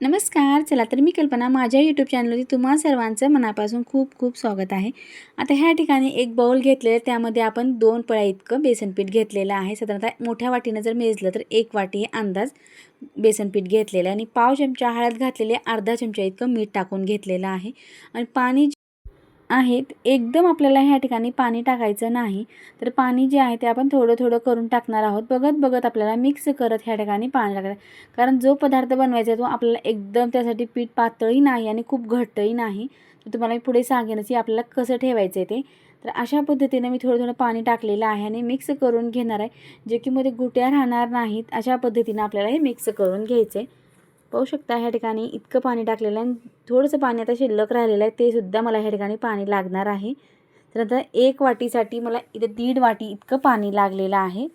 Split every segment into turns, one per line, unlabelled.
नमस्कार चला तर मी कल्पना माझ्या यूट्यूब चॅनलवरती तुम्हा सर्वांचं मनापासून खूप खूप स्वागत आहे. आता ह्या ठिकाणी एक बाउल घेतलेलं त्यामध्ये आपण दोन पळ्या इतकं बेसनपीठ घेतलेलं आहे. साधारणतः मोठ्या वाटीनं जर मेजलं तर एक वाटी हे अंदाज बेसनपीठ घेतलेलं आहे. आणि पाव चमचा हळद घातलेले अर्धा चमचा इतकं मीठ टाकून घेतलेलं आहे. आणि पाणी आहेत. एकदम आपल्याला ह्या ठिकाणी पाणी टाकायचं नाही. तर पाणी जे आहे ते आपण थोडं थोडं करून टाकणार आहोत. बघत बघत आपल्याला मिक्स करत ह्या ठिकाणी पाणी टाकायचं कारण जो पदार्थ बनवायचा आहे तो आपल्याला एकदम त्यासाठी पीठ पातळही नाही आणि खूप घट्टही नाही. तर तुम्हाला मी पुढे सांगेनच की आपल्याला कसं ठेवायचं आहे ते. तर अशा पद्धतीने मी थोडं थोडं पाणी टाकलेलं आहे आणि मिक्स करून घेणार आहे. जे की मध्ये गुट्या राहणार नाहीत अशा पद्धतीनं आपल्याला हे मिक्स करून घ्यायचं आहे. पाहू शकता ह्या ठिकाणी इतकं पाणी टाकलेलं आहे. आणि थोडंसं पाणी आता शिल्लक राहिलेलं आहे ते सुद्धा मला ह्या ठिकाणी पाणी लागणार आहे. तर आता एक वाटीसाठी मला इथं दीड वाटी इतकं पाणी लागलेलं आहे.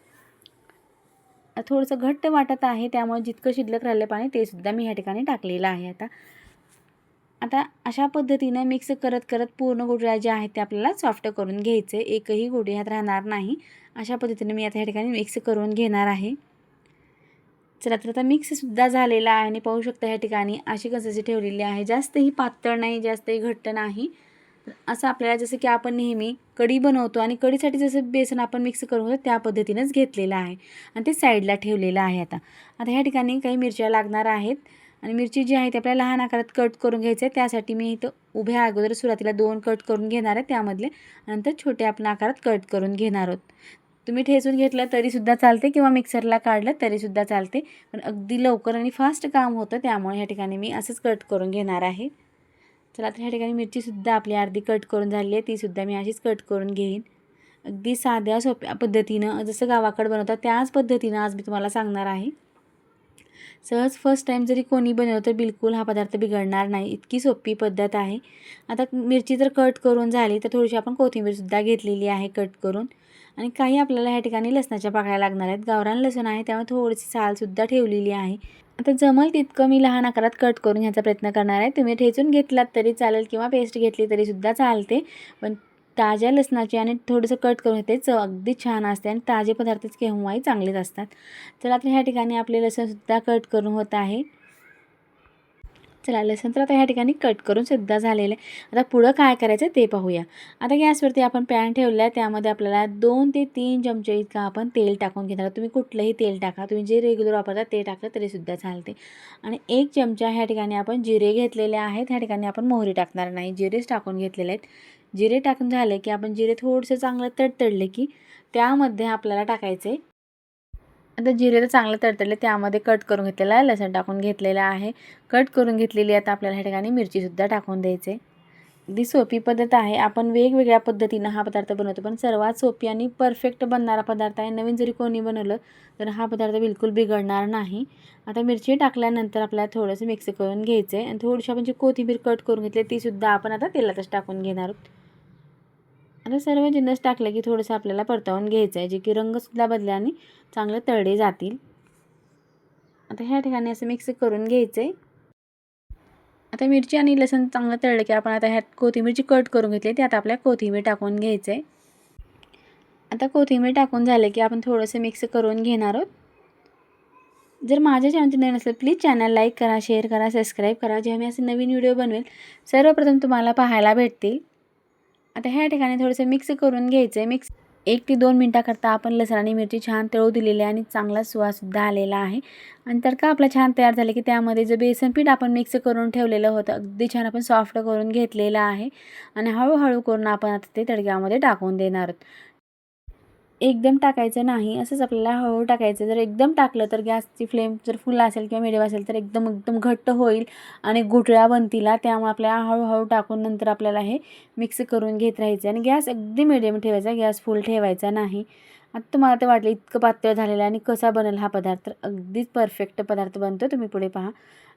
थोडंसं घट्ट वाटत आहे त्यामुळे जितकं शिल्लक राहिलं पाणी ते सुद्धा मी ह्या ठिकाणी टाकलेलं आहे आता. आता अशा पद्धतीनं मिक्स करत करत पूर्ण गोडऱ्या ज्या आहेत त्या आपल्याला सॉफ्ट करून घ्यायचे. एकही गोडी ह्यात राहणार नाही. अशा पद्धतीने मी आता ह्या ठिकाणी मिक्स करून घेणार आहे. चला तर आता मिक्ससुद्धा झालेला आहे. आणि पाहू शकता ह्या ठिकाणी अशी कसाची ठेवलेली आहे. जास्तही पातळ नाही जास्तही घट्ट नाही. असं आपल्याला जसं की आपण नेहमी कढी बनवतो आणि कढीसाठी जसं बेसन आपण मिक्स करू त्या पद्धतीनंच घेतलेलं आहे. आणि ते साईडला ठेवलेलं आहे आता. आता ह्या ठिकाणी काही मिरच्या लागणार आहेत. आणि मिरची जी आहे ती आपल्याला लहान आकारात कट करून घ्यायचं आहे. त्यासाठी मी इथं उभ्या अगोदर सुरुवातीला दोन कट करून घेणार आहे त्यामधले. नंतर छोट्या आपण आकारात कट करून घेणार आहोत. तुम्ही ठेचून घेतलं तरीसुद्धा चालते किंवा मिक्सरला काढलं तरीसुद्धा चालते. पण अगदी लवकर आणि फास्ट काम होतं त्यामुळे ह्या ठिकाणी मी असंच कट करून घेणार आहे. चला तर ह्या ठिकाणी मिरचीसुद्धा आपली अर्धी कट करून झाली आहे तीसुद्धा मी अशीच कट करून घेईन. अगदी साध्या सोप्या पद्धतीनं जसं गावाकडं बनवतात त्याच पद्धतीनं आज मी तुम्हाला सांगणार आहे. सहज फर्स्ट टाईम जरी कोणी बनवलं तर बिलकुल हा पदार्थ बिघडणार नाही. इतकी सोपी पद्धत आहे. आता मिरची जर कट करून झाली तर थोडीशी आपण कोथिंबीरसुद्धा घेतलेली आहे कट करून. आणि काही आपल्याला ह्या ठिकाणी लसणाच्या पाकळ्या लागणार आहेत. गावरान लसूण आहे त्यामुळे थोडीशी सालसुद्धा ठेवलेली आहे. आता जमल तितकं मी लहान आकारात कट करून ह्याचा प्रयत्न करणार आहे. तुम्ही ठेचून घेतलात तरी चालेल किंवा पेस्ट घेतली तरीसुद्धा चालते. पण ताज्या लसणाची आणि थोडंसं कट करून येते चव अगदी छान असते आणि ताजे पदार्थच केव्हाही चांगलेच असतात. तर आता ह्या ठिकाणी आपले लसणसुद्धा कट करून होत आहे. चला लसूण तर आता ह्या ठिकाणी कट करून सुद्धा झालेलं आहे. आता पुढं काय करायचं ते पाहूया. आता गॅसवरती आपण पॅन ठेवलं आहे त्यामध्ये आपल्याला दोन ते तीन चमचे इतकं आपण तेल टाकून घेणार तुम्ही कुठलंही तेल टाका तुम्ही जे रेग्युलर वापरता ते टाकलं तरीसुद्धा चालते. आणि एक चमचा ह्या ठिकाणी आपण जिरे घेतलेले आहेत. ह्या ठिकाणी आपण मोहरी टाकणार नाही. जिरेच टाकून घेतलेले आहेत. जिरे टाकून झाले की आपण जिरे थोडंसं चांगलं तडतडले की त्यामध्ये आपल्याला टाकायचे आता जिरे तर चांगलं तडतडले त्यामध्ये कट करून घेतलेला आहे लसण टाकून घेतलेला आहे. कट करून घेतलेली आता आपल्याला ह्या ठिकाणी मिरचीसुद्धा टाकून द्यायचे अगदी सोपी पद्धत आहे. आपण वेगवेगळ्या पद्धतीनं हा पदार्थ बनवतो पण सर्वात सोपी आणि परफेक्ट बनणारा पदार्थ आहे. नवीन जरी कोणी बनवलं तर हा पदार्थ बिलकुल बिघडणार नाही. आता मिरची टाकल्यानंतर आपल्याला थोडंसं मिक्स करून घ्यायचं आहे आणि थोडीशी आपण जी कोथिंबीर कट करून घेतली तीसुद्धा आपण आता तेलातच टाकून घेणार आहोत. आता सर्व जिन्नस टाकलं की थोडंसं आपल्याला परतावून घ्यायचं आहे जे की रंगसुद्धा बदल्याने चांगले तळले जातील. आता ह्या ठिकाणी असं मिक्स करून घ्यायचं आहे आता मिरची आणि लसण चांगलं तळलं की आपण आता ह्यात कोथिंबीरची कट करून घेतली ती आता आपल्या कोथिंबीर टाकून घ्यायचं आहे आता कोथिंबीर टाकून झालं की आपण थोडंसं मिक्स करून घेणार आहोत. जर माझ्या चॅनलची नवीन असेल प्लीज चॅनल लाईक करा शेअर करा सबस्क्राईब करा. जेव्हा मी असे नवीन व्हिडिओ बनवेल सर्वप्रथम तुम्हाला पाहायला भेटतील. आता ह्या ठिकाणी थोडंसं मिक्स करून घ्यायचं आहे मिक्स एक ते दोन मिनटाकरता आपण लसण आणि मिरची छान तळू दिलेली आहे आणि चांगला सुवासुद्धा आलेला आहे. आणि तडका आपला छान तयार झाला की त्यामध्ये जे बेसन पीठ आपण मिक्स करून ठेवलेलं होतं अगदी छान आपण सॉफ्ट करून घेतलेलं आहे. आणि हळूहळू करून आपण आता ते तडक्यामध्ये टाकून देणार आहोत. एकदम टाकायचं नाही असंच आपल्याला हळूहळू टाकायचं. जर एकदम टाकलं तर गॅसची फ्लेम जर फुल असेल किंवा मिडियम असेल तर एकदम एकदम घट्ट होईल आणि गुठळ्या बनतीला. त्यामुळे आपल्याला हळूहळू टाकून नंतर आपल्याला हे मिक्स करून घेत राहायचं आणि गॅस अगदी मिडियम ठेवायचा गॅस फुल ठेवायचा नाही. आता तुम्हाला ते वाटलं इतकं पातळ झालेलं आणि कसा बनेल हा पदार्थ तर अगदीच परफेक्ट पदार्थ बनतो. तुम्ही पुढे पहा.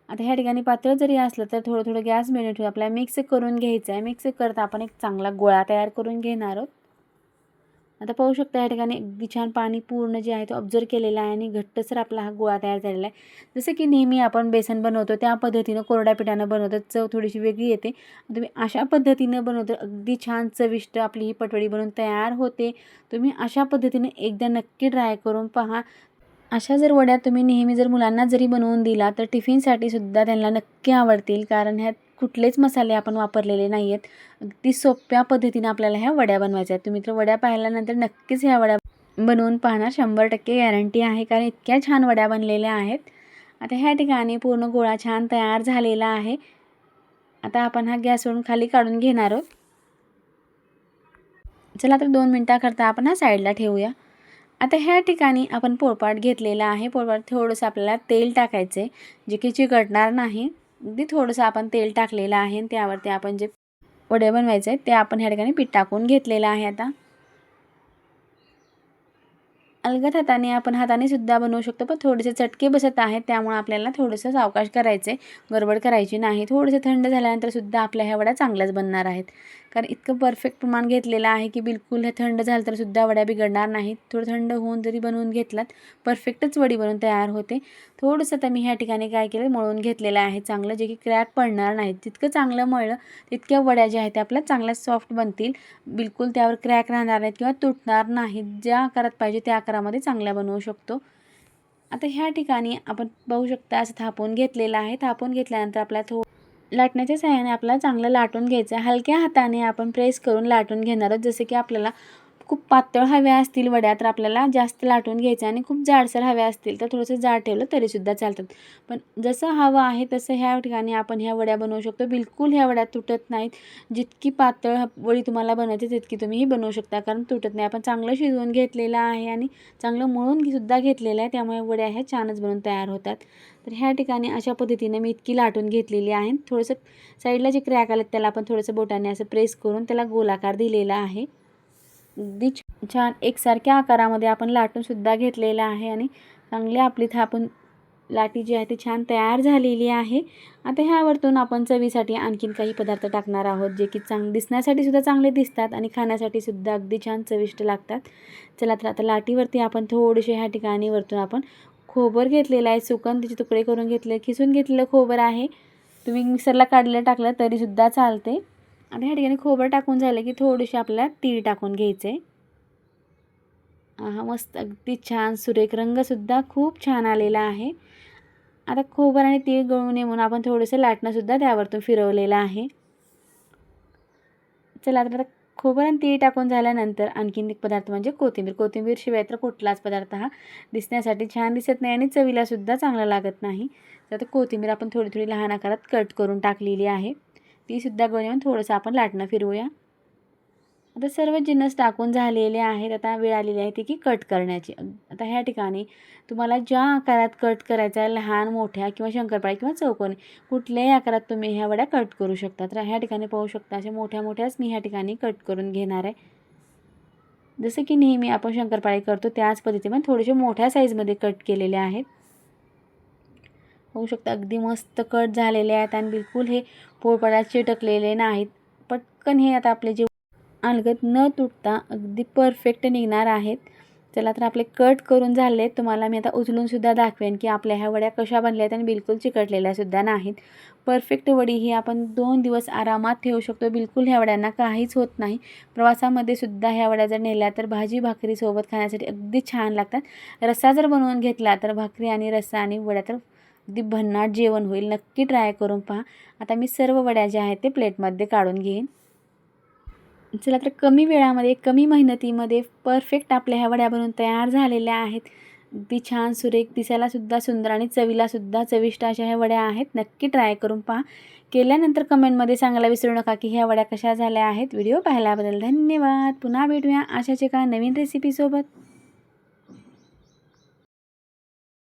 आता ह्या ठिकाणी पातळ जरी असलं तर थोडं थोडं गॅस मिडियम ठेवून आपल्याला मिक्स करून घ्यायचं आहे. मिक्स करता आपण एक चांगला गोळा तयार करून घेणार आहोत. आता पाहू शकता या ठिकाणी अगदी छान पाणी पूर्ण जे आहे तो ऑब्झर्व केलेला आहे आणि घट्टसर आपला हा गोळा तयार झालेला आहे. जसं की नेहमी आपण बेसन बनवतो त्या पद्धतीनं कोरड्या पिठानं बनवतो चव थोडीशी वेगळी येते. तुम्ही अशा पद्धतीनं बनवतो अगदी छान चविष्ट आपली ही पटवडी बनवून तयार होते. तुम्ही अशा पद्धतीने एकदा नक्की ट्राय करून पहा. अशा जर वड्या तुम्ही नेहमी जर मुलांना जरी बनवून दिला तर टिफिनसाठी सुद्धा त्यांना नक्की आवडतील कारण ह्यात कुठलेच मसाले आपण वापरलेले नाही आहेत अगदी सोप्या पद्धतीने आपल्याला ह्या वड्या बनवायच्या आहेत. तुम्ही तर वड्या पाहिल्यानंतर नक्कीच ह्या वड्या बनवून पाहणार. शंभर टक्के गॅरंटी आहे कारण इतक्या छान वड्या बनलेल्या आहेत. आता ह्या ठिकाणी पूर्ण गोळा छान तयार झालेला आहे. आता आपण हा गॅसवरून खाली काढून घेणार आहोत. चला तर दोन मिनटाकरता आपण हा साईडला ठेवूया. आता ह्या ठिकाणी आपण पोळपाट घेतलेला आहे. पोळपाट थोडंसं आपल्याला तेल टाकायचं आहे जे की चिकटणार नाही. अगदी थोडंसं आपण तेल टाकलेलं आहे आणि त्यावरती आपण जे वडे बनवायचे आहेत ते आपण ह्या ठिकाणी पीठ टाकून घेतलेलं आहे आता. अलगद हाताने आपण हाताने सुद्धा बनवू शकतो पण थोडेसे चटके बसत आहेत त्यामुळे आपल्याला थोडंसं सावकाश करायचे गडबड करायची नाही. थोडंसं थंड झाल्यानंतर सुद्धा आपल्या ह्या वड्या चांगल्याच बनणार आहेत. कारण इतकं परफेक्ट प्रमाण घेतलेलं आहे की बिलकुल हे थंड झालं तर सुद्धा वड्या बिघडणार नाहीत. थोडं थंड होऊन जरी बनवून घेतलात परफेक्टच वडी बनवून तयार होते. थोडंसं तर मी ह्या ठिकाणी काय केलं मळून घेतलेलं आहे चांगलं. जे की क्रॅक पडणार नाहीत. जितकं चांगलं मळलं तितक्या वड्या ज्या आहेत त्या आपल्या चांगल्या सॉफ्ट बनतील. बिलकुल त्यावर क्रॅक राहणार नाहीत किंवा तुटणार नाहीत. ज्या आकारात पाहिजे त्या आकारामध्ये चांगल्या बनवू शकतो. आता ह्या ठिकाणी आपण बघू शकता असं थापून घेतलेलं आहे. थापून घेतल्यानंतर आपल्याला थो लाटण्याच्या सहाय्याने आपल्याला चांगलं लाटून घ्यायचं आहे. हलक्या हाताने आपण प्रेस करून लाटून घेणार आहोत जसे की आपल्याला खूप पातळ हव्या असतील वड्या तर आपल्याला जास्त लाटून घ्यायचं आणि खूप जाडसर हव्या असतील तर थोडंसं जाड ठेवलं तरीसुद्धा चालतात. पण जसं हवं आहे तसं ह्या ठिकाणी आपण ह्या वड्या बनवू शकतो. बिलकुल ह्या वड्या तुटत नाहीत. जितकी पातळ वडी तुम्हाला बनवायची तितकी तुम्ही ही बनवू शकता. कारण तुटत नाही. आपण चांगलं शिजवून घेतलेलं आहे आणि चांगलं मळून सुद्धा घेतलेलं आहे. त्यामुळे वड्या ह्या छानच बनवून तयार होतात. तर ह्या ठिकाणी अशा पद्धतीने मी इतकी लाटून घेतलेली आहे. थोडंसं साईडला जे क्रॅक आलेत त्याला आपण थोडंसं बोटाने असं प्रेस करून त्याला गोलाकार दिलेला आहे. अगदी छान एकसारख्या आकारामध्ये आपण लाटूनसुद्धा घेतलेलं आहे आणि चांगली आपली थापून लाटी जी आहे ती छान तयार झालेली आहे. आता ह्यावरतून आपण चवीसाठी आणखीन काही पदार्थ टाकणार आहोत जे की चांग दिसण्यासाठी सुद्धा चांगले दिसतात आणि खाण्यासाठी सुद्धा अगदी छान चविष्ट लागतात. चला तर आता लाटीवरती आपण थोडेसे ह्या ठिकाणी वरतून आपण खोबर घेतलेलं आहे. सुकन तिचे तुकडे करून घेतले खिसून घेतलेलं खोबर आहे. तुम्ही मिक्सरला काढलं टाकलं तरीसुद्धा चालते. आता ह्या ठिकाणी खोबरं टाकून झालं की थोडीशी आपल्याला तीळ टाकून घ्यायचे. हा मस्त अगदी छान. सुरेख रंगसुद्धा खूप छान आलेला आहे. आता खोबर आणि तीळ गळू नये म्हणून आपण थोडंसं लाटणंसुद्धा त्यावरतून फिरवलेलं आहे. चला आता खोबर आणि तीळ टाकून झाल्यानंतर आणखीन एक पदार्थ म्हणजे कोथिंबीर. कोथिंबीर शिवाय तर कुठलाच पदार्थ हा दिसण्यासाठी छान दिसत नाही आणि चवीलासुद्धा चांगला लागत नाही. तर आता कोथिंबीर आपण थोडी थोडी लहान आकारात कट करून टाकलेली आहे. तीसुद्धा घेऊन येऊन थोडंसं आपण लाटणं फिरवूया. आता सर्व जिन्नस टाकून झालेले आहेत. आता वेळ आलेली आहे ती की कट करण्याची. आता ह्या ठिकाणी तुम्हाला ज्या आकारात कट करायचा आहे लहान मोठ्या किंवा शंकरपाळी किंवा चौकोनी कुठल्याही आकारात तुम्ही ह्या वड्या कट करू शकता. तर ह्या ठिकाणी पाहू शकता अशा मोठ्या मोठ्याच मी ह्या ठिकाणी कट करून घेणार आहे. जसं की नेहमी आपण शंकरपाळी करतो त्याच पद्धतीने थोडेसे मोठ्या साईजमध्ये कट केलेले आहेत. होऊ शकतं. अगदी मस्त कट झालेले आहेत आणि बिलकुल हे पोळपाटात चिटकलेले नाहीत. पटकन हे आता आपले जे अलगद न तुटता अगदी परफेक्ट निघणार आहेत. चला तर आपले कट करून झाले. तुम्हाला मी आता उचलूनसुद्धा दाखवेन की आपल्या ह्या वड्या कशा बनल्या आहेत आणि बिलकुल चिकटलेल्यासुद्धा नाहीत. परफेक्ट वडी ही आपण दोन दिवस आरामात ठेवू शकतो. बिलकुल ह्या वड्यांना काहीच होत नाही. प्रवासामध्ये सुद्धा ह्या वड्या जर नेल्या तर भाजी भाकरीसोबत खाण्यासाठी अगदी छान लागतात. रस्सा जर बनवून घेतला तर भाकरी आणि रस्सा आणि वड्या तर अगदी भन्नाट जेवण होईल. नक्की ट्राय करून पहा. आता मी सर्व वड्या ज्या आहेत ते प्लेटमध्ये काढून घेईन. चला तर कमी वेळामध्ये कमी मेहनतीमध्ये परफेक्ट आपल्या ह्या वड्या बनवून तयार झालेल्या आहेत. अगदी छान सुरेख दिसायलासुद्धा सुंदर आणि चवीलासुद्धा चविष्ट अशा ह्या वड्या आहेत. नक्की ट्राय करून पहा. केल्यानंतर कमेंटमध्ये सांगायला विसरू नका की ह्या वड्या कशा झाल्या आहेत. व्हिडिओ पाहिल्याबद्दल धन्यवाद. पुन्हा भेटूया अशाच एका नवीन रेसिपीसोबत